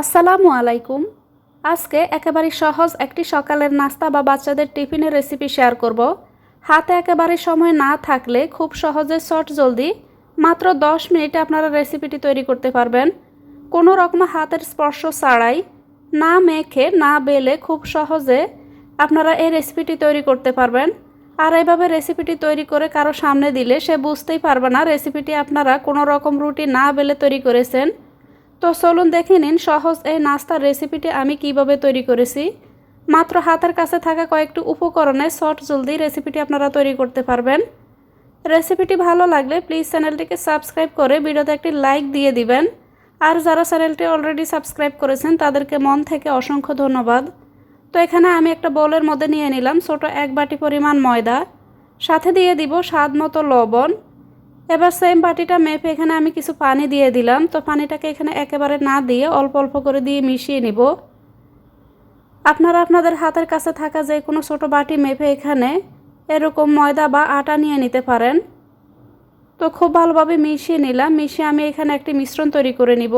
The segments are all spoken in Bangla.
আসসালামু আলাইকুম। আজকে একেবারে সহজ একটি সকালের নাস্তা বা বাচ্চাদের টিফিনের রেসিপি শেয়ার করব। হাতে একেবারে সময় না থাকলে খুব সহজে শর্ট জলদি মাত্র 10 মিনিটে আপনারা রেসিপিটি তৈরি করতে পারবেন। কোনো রকম হাতের স্পর্শ ছাড়াই না মেখে, না বেলে খুব সহজে আপনারা এই রেসিপিটি তৈরি করতে পারবেন। আর এইভাবে রেসিপিটি তৈরি করে কারও সামনে দিলে সে বুঝতেই পারবে না রেসিপিটি আপনারা কোনো রকম রুটি না বেলে তৈরি করেছেন। তো চলুন দেখে নিন সহজ এই নাস্তার রেসিপিটি আমি কীভাবে তৈরি করেছি। মাত্র হাতের কাছে থাকা কয়েকটি উপকরণে শর্ট জলদি রেসিপিটি আপনারা তৈরি করতে পারবেন। রেসিপিটি ভালো লাগলে প্লিজ চ্যানেলটিকে সাবস্ক্রাইব করে ভিডিওতে একটি লাইক দিয়ে দিবেন। আর যারা চ্যানেলটি অলরেডি সাবস্ক্রাইব করেছেন, তাদেরকে মন থেকে অসংখ্য ধন্যবাদ। তো এখানে আমি একটা বোলের মধ্যে নিয়ে নিলাম ছোট এক বাটি পরিমাণ ময়দা। সাথে দিয়ে দিব স্বাদ মতো লবণ। এবার সেম বাটিটা মেপে এখানে আমি কিছু পানি দিয়ে দিলাম। তো পানিটাকে এখানে একেবারে না দিয়ে অল্প অল্প করে দিয়ে মিশিয়ে নিব। আপনারা আপনাদের হাতের কাছে থাকা যে কোনো ছোট বাটি মেপে এখানে এরকম ময়দা বা আটা নিয়ে নিতে পারেন। তো খুব ভালোভাবে মিশিয়ে নিলাম। মিশিয়ে আমি এখানে একটি মিশ্রণ তৈরি করে নিব।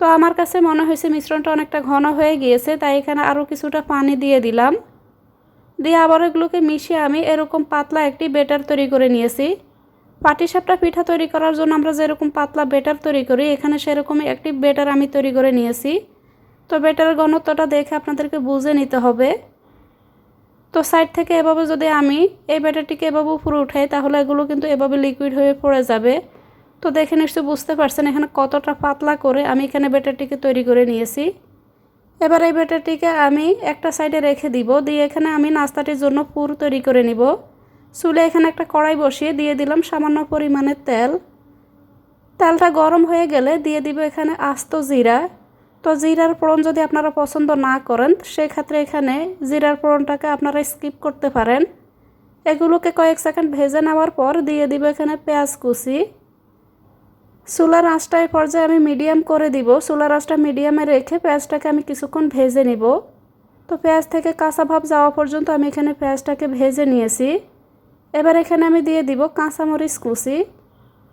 তো আমার কাছে মনে হয়েছে মিশ্রণটা অনেকটা ঘন হয়ে গিয়েছে, তাই এখানে আরও কিছুটা পানি দিয়ে দিলাম। দিয়ে আবার এগুলোকে মিশিয়ে আমি এরকম পাতলা একটি বেটার তৈরি করে নিয়েছি। পাটিসাপটা পিঠা তৈরি করার জন্য আমরা যেরকম পাতলা বেটার তৈরি করি, এখানে সেরকমই একটি বেটার আমি তৈরি করে নিয়েছি। তো বেটারের ঘনত্বটা দেখে আপনাদেরকে বুঝে নিতে হবে। তো সাইড থেকে এভাবে যদি আমি এই ব্যাটারটিকে এভাবে উপরে উঠাই, তাহলে এগুলো কিন্তু এভাবে লিকুইড হয়ে পড়ে যাবে। তো দেখে নিশ্চয়ই বুঝতে পারছেন এখানে কতটা পাতলা করে আমি এখানে ব্যাটারটিকে তৈরি করে নিয়েছি। এবার এই ব্যাটারটিকে আমি একটা সাইডে রেখে দিব, দিয়ে এখানে আমি নাস্তাটির জন্য পুর তৈরি করে নিব। চুলে এখানে একটা কড়াই বসিয়ে দিয়ে দিলাম সামান্য পরিমাণে তেল। তেলটা গরম হয়ে গেলে দিয়ে দিব এখানে আস্ত জিরা। তো জিরার ফোড়ন যদি আপনারা পছন্দ না করেন, সেক্ষেত্রে এখানে জিরার ফোড়নটাকে আপনারা স্কিপ করতে পারেন। এগুলোকে কয়েক সেকেন্ড ভেজে নেওয়ার পর দিয়ে দিব এখানে পেঁয়াজ কুচি। চুলার আঁচটা এই পর্যায়ে আমি মিডিয়াম করে দিব। চুলার আঁচটা মিডিয়ামে রেখে পেঁয়াজটাকে আমি কিছুক্ষণ ভেজে নিব। তো পেঁয়াজ থেকে কাঁচা ভাব যাওয়া পর্যন্ত আমি এখানে পেঁয়াজটাকে ভেজে নিয়েছি। এবার এখানে আমি দিয়ে দিব কাঁচামরিচ কুচি।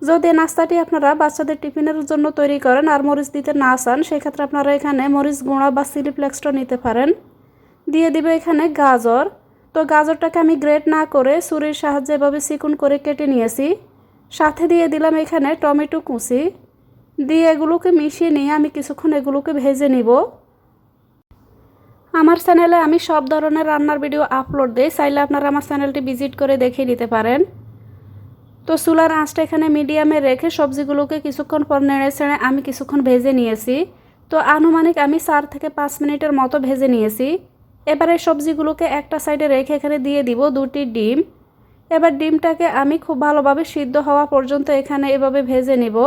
যদি নাস্তাটি আপনারা বাচ্চাদের টিফিনের জন্য তৈরি করেন আর মরিচ দিতে না চান, সেক্ষেত্রে আপনারা এখানে মরিচ গুঁড়া বা চিলি ফ্লেক্সটা নিতে পারেন। দিয়ে দিবে এখানে গাজর। তো গাজরটাকে আমি গ্রেট না করে ছুরির সাহায্যে এভাবে চিকুন করে কেটে নিয়েছি। সাথে দিয়ে দিলাম এখানে টমেটো কুচি। দিয়ে এগুলোকে মিশিয়ে নিয়ে আমি কিছুক্ষণ এগুলোকে ভেজে নিব। আমার চ্যানেলে আমি সব ধরনের রান্নার ভিডিও আপলোড দিই, চাইলে আপনারা আমার চ্যানেলটি ভিজিট করে দেখে নিতে পারেন। তো চুলার আঁচটা এখানে মিডিয়ামে রেখে সবজিগুলোকে কিছুক্ষণ পর নেড়ে ছেড়ে আমি কিছুক্ষণ ভেজে নিয়েছি। তো আনুমানিক আমি চার থেকে পাঁচ মিনিটের মতো ভেজে নিয়েছি। এবারে সবজিগুলোকে একটা সাইডে রেখে এখানে দিয়ে দিব দুটি ডিম। এবার ডিমটাকে আমি খুব ভালোভাবে সিদ্ধ হওয়া পর্যন্ত এখানে এভাবে ভেজে নিব।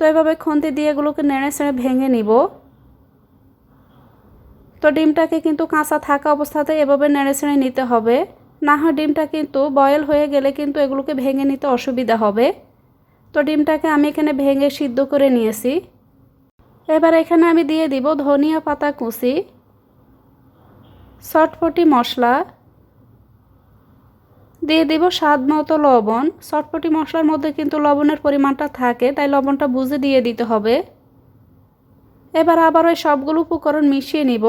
তো এভাবে খন্তি দিয়ে এগুলোকে নেড়ে ছেড়ে ভেঙে নিব। তো ডিমটাকে কিন্তু কাঁচা থাকা অবস্থাতে এভাবে নেড়ে ছেড়ে নিতে হবে। না হয় ডিমটা কিন্তু বয়েল হয়ে গেলে কিন্তু এগুলোকে ভেঙে নিতে অসুবিধা হবে। তো ডিমটাকে আমি এখানে ভেঙে সিদ্ধ করে নিয়েছি। এবার এখানে আমি দিয়ে দিব ধনিয়া পাতা কুচি, চটপটি মশলা, দিয়ে দিব স্বাদ মতো লবণ। চটপটি মশলার মধ্যে কিন্তু লবণের পরিমাণটা থাকে, তাই লবণটা বুঝে দিয়ে দিতে হবে। এবার আবার ওই সবগুলো উপকরণ মিশিয়ে নিব।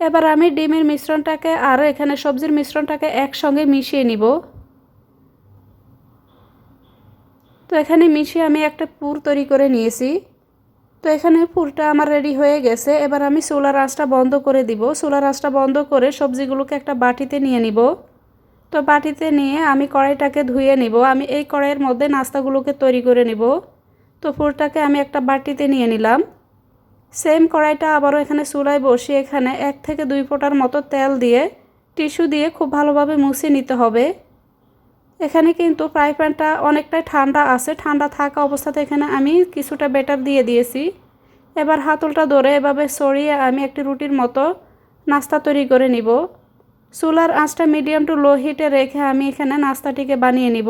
এবার আমি ডিমের মিশ্রণটাকে আর এখানে সবজির মিশ্রণটাকে একসঙ্গে মিশিয়ে নিব। তো এখানে মিশিয়ে আমি একটা পুর তৈরি করে নিয়েছি। তো এখানে পুরটা আমার রেডি হয়ে গেছে। এবার আমি সোলার আঁচটা বন্ধ করে দিব। সোলার আঁচটা বন্ধ করে সবজিগুলোকে একটা বাটিতে নিয়ে নিব। তো বাটিতে নিয়ে আমি কড়াইটাকে ধুয়ে নিব। আমি এই কড়াইয়ের মধ্যে নাস্তাগুলোকে তৈরি করে নিব। তো পুরটাকে আমি একটা বাটিতে নিয়ে নিলাম। সেম কড়াইটা আবারও এখানে চুলায় বসিয়ে এখানে এক থেকে দুই ফোঁটার মতো তেল দিয়ে টিস্যু দিয়ে খুব ভালোভাবে মুছে নিতে হবে। এখানে কিন্তু ফ্রাই প্যানটা অনেকটাই ঠান্ডা আছে। ঠান্ডা থাকা অবস্থাতে এখানে আমি কিছুটা বেটার দিয়ে দিয়েছি। এবার হাতলটা ধরে এভাবে সরিয়ে আমি একটি রুটির মতো নাস্তা তৈরি করে নিব। চুলার আঁচটা মিডিয়াম টু লো হিটে রেখে আমি এখানে নাস্তাটিকে বানিয়ে নিব।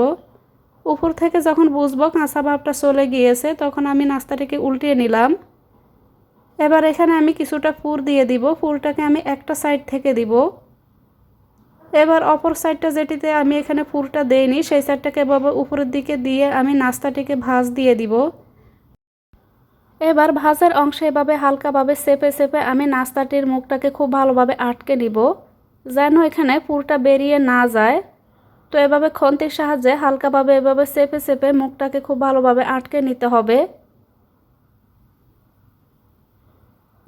উপর থেকে যখন বুঝব কাঁচা ভাবটা চলে গিয়েছে, তখন আমি নাস্তাটিকে উল্টিয়ে নিলাম। এবার এখানে আমি কিছুটা পুর দিয়ে দিব। ফুলটাকে আমি একটা সাইড থেকে দিব। এবার অপর সাইডটা যেটিতে আমি এখানে পুরটা দেইনি, সেই সাইডটাকে এভাবে উপরের দিকে দিয়ে আমি নাস্তাটিকে ভাজ দিয়ে দিব। এবার ভাজের অংশে এভাবে হালকাভাবে চেপে চেপে আমি নাস্তাটির মুখটাকে খুব ভালোভাবে আটকে নিব, যেন এখানে পুরটা বেরিয়ে না যায়। তো এভাবে খন্তির সাহায্যে হালকাভাবে এভাবে চেপে চেপে মুখটাকে খুব ভালোভাবে আটকে নিতে হবে।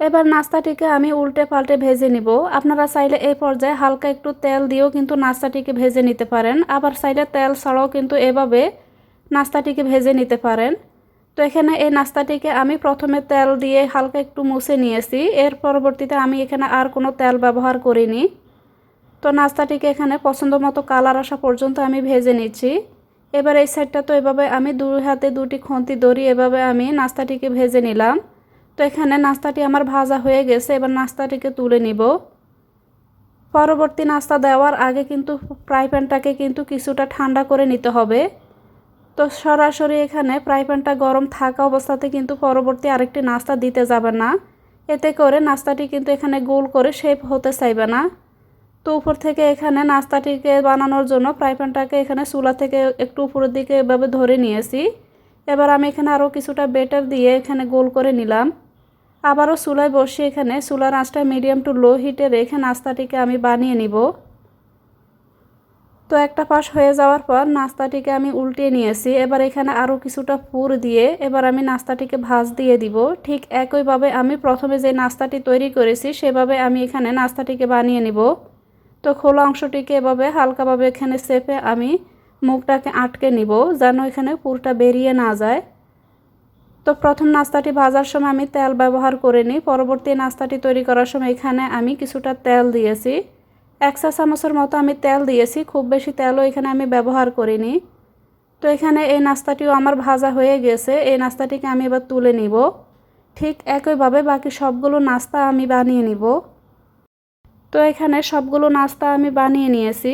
এবার নাস্তাটিকে আমি উল্টে পাল্টে ভেজে নিব। আপনারা চাইলে এই পর্যায়ে হালকা একটু তেল দিয়েও কিন্তু নাস্তাটিকে ভেজে নিতে পারেন। আবার চাইলে তেল ছাড়াও কিন্তু এভাবে নাস্তাটিকে ভেজে নিতে পারেন। তো এখানে এই নাস্তাটিকে আমি প্রথমে তেল দিয়ে হালকা একটু মুছে নিয়েছি। এর পরবর্তীতে আমি এখানে আর কোনো তেল ব্যবহার করিনি। তো নাস্তাটিকে এখানে পছন্দ মতো কালার আসা পর্যন্ত আমি ভেজে নিচ্ছি। এবার এই সাইডটা তো এভাবে আমি দুই হাতে দুটি খন্তি দড়ি এভাবে আমি নাস্তাটিকে ভেজে নিলাম। তো এখানে নাস্তাটি আমার ভাজা হয়ে গেছে, এবার নাস্তাটিকে তুলে নিব। পরবর্তী নাস্তা দেওয়ার আগে কিন্তু ফ্রাই প্যানটাকে কিন্তু কিছুটা ঠান্ডা করে নিতে হবে। তো সরাসরি এখানে ফ্রাই প্যানটা গরম থাকা অবস্থাতে কিন্তু পরবর্তী আরেকটি নাস্তা দিতে যাবে না। এতে করে নাস্তাটি কিন্তু এখানে গোল করে শেপ হতে চাইবে না। তো উপর থেকে এখানে নাস্তাটিকে বানানোর জন্য ফ্রাই প্যানটাকে এখানে চুলা থেকে একটু উপরের দিকে এভাবে ধরে নিয়েছি। এবার আমি এখানে আরও কিছুটা বেটার দিয়ে এখানে গোল করে নিলাম। আবারও চুলায় বসিয়ে এখানে চুলার আঁচটা মিডিয়াম টু লো হিটে রেখে নাস্তাটিকে আমি বানিয়ে নিব। তো একটা পাশ হয়ে যাওয়ার পর নাস্তাটিকে আমি উল্টিয়ে নিয়েছি। এবার এখানে আরও কিছুটা পুর দিয়ে এবার আমি নাস্তাটিকে ভাজ দিয়ে দিব। ঠিক একইভাবে আমি প্রথমে যে নাস্তাটি তৈরি করেছি, সেভাবে আমি এখানে নাস্তাটিকে বানিয়ে নিব। তো খোলা অংশটিকে এভাবে হালকাভাবে এখানে চেপে আমি মুখটাকে আটকে নিব, যেন এখানে পুরটা বেরিয়ে না যায়। তো প্রথম নাস্তাটি ভাজার সময় আমি তেল ব্যবহার করিনি। পরবর্তী নাস্তাটি তৈরি করার সময় এখানে আমি কিছুটা তেল দিয়েছি। এক চা চামচের মতো আমি তেল দিয়েছি, খুব বেশি তেলও এখানে আমি ব্যবহার করিনি। তো এখানে এই নাস্তাটিও আমার ভাজা হয়ে গেছে, এই নাস্তাটিকে আমি এবার তুলে নিব। ঠিক একইভাবে বাকি সবগুলো নাস্তা আমি বানিয়ে নিব। তো এখানে সবগুলো নাস্তা আমি বানিয়ে নিয়েছি।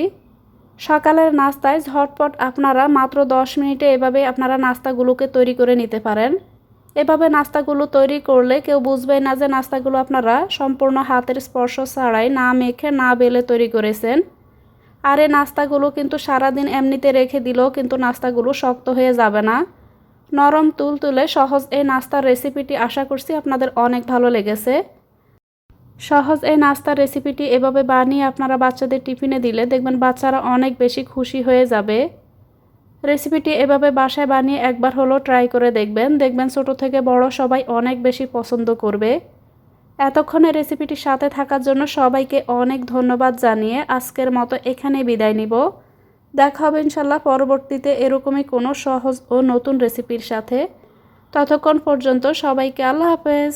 সকালের নাস্তায় ঝটপট আপনারা মাত্র দশ মিনিটে এভাবে আপনারা নাস্তাগুলোকে তৈরি করে নিতে পারেন। এভাবে নাস্তাগুলো তৈরি করলে কেউ বুঝবে না যে নাস্তাগুলো আপনারা সম্পূর্ণ হাতের স্পর্শ ছাড়াই না মেখে, না বেলে তৈরি করেছেন। আর এই নাস্তাগুলো কিন্তু সারাদিন এমনিতে রেখে দিলেও কিন্তু নাস্তাগুলো শক্ত হয়ে যাবে না। নরম তুল তুলে সহজ এই নাস্তার রেসিপিটি আশা করছি আপনাদের অনেক ভালো লেগেছে। সহজ এই নাস্তার রেসিপিটি এভাবে বানিয়ে আপনারা বাচ্চাদের টিফিনে দিলে দেখবেন বাচ্চারা অনেক বেশি খুশি হয়ে যাবে। রেসিপিটি এভাবে বাসায় বানিয়ে একবার হলো ট্রাই করে দেখবেন। দেখবেন ছোট থেকে বড় সবাই অনেক বেশি পছন্দ করবে। এতক্ষণে রেসিপিটির সাথে থাকার জন্য সবাইকে অনেক ধন্যবাদ জানিয়ে আজকের মতো এখানে বিদায় নিব। দেখা হবে ইনশাল্লাহ পরবর্তীতে এরকমই কোনো সহজ ও নতুন রেসিপির সাথে। ততক্ষণ পর্যন্ত সবাইকে আল্লাহ হাফেজ।